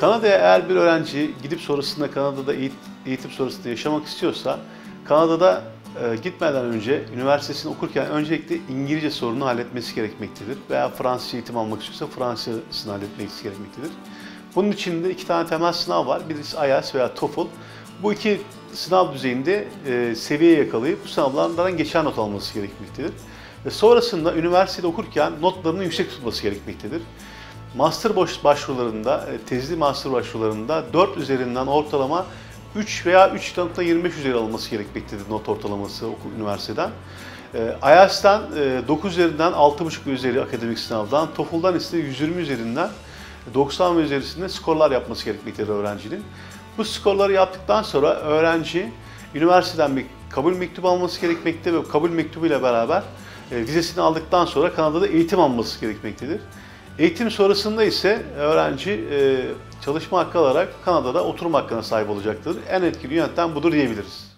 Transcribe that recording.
Kanada'ya eğer bir öğrenci gidip sonrasında Kanada'da eğit- eğitim sonrasında yaşamak istiyorsa Kanada'da e, gitmeden önce üniversitesini okurken öncelikle İngilizce sorununu halletmesi gerekmektedir. Veya Fransızca eğitim almak istiyorsa Fransızcasını halletmesi gerekmektedir. Bunun için de iki tane temel sınav var. Birisi IELTS veya TOEFL. Bu iki sınav düzeyinde e, seviye yakalayıp bu sınavlardan geçer not alması gerekmektedir. Ve sonrasında üniversitede okurken notlarını yüksek tutması gerekmektedir. Master başvurularında, e, tezli master başvurularında 4 üzerinden ortalama 3 veya 3.25 üzeri alınması gerekmektedir not ortalaması okul üniversiteden. E, IELTS'ten e, 9 üzerinden 6.5 üzeri akademik sınavdan, TOEFL'dan ise 120 üzerinden 90 ve üzerisinde skorlar yapması gerekmektedir öğrencinin. Bu skorları yaptıktan sonra öğrenci üniversiteden bir kabul mektubu alması gerekmekte ve kabul mektubuyla beraber e, vizesini aldıktan sonra Kanada'da eğitim alması gerekmektedir. Eğitim sonrasında ise öğrenci e, çalışma hakkı alarak Kanada'da oturum hakkına sahip olacaktır. En etkili yöntem budur diyebiliriz.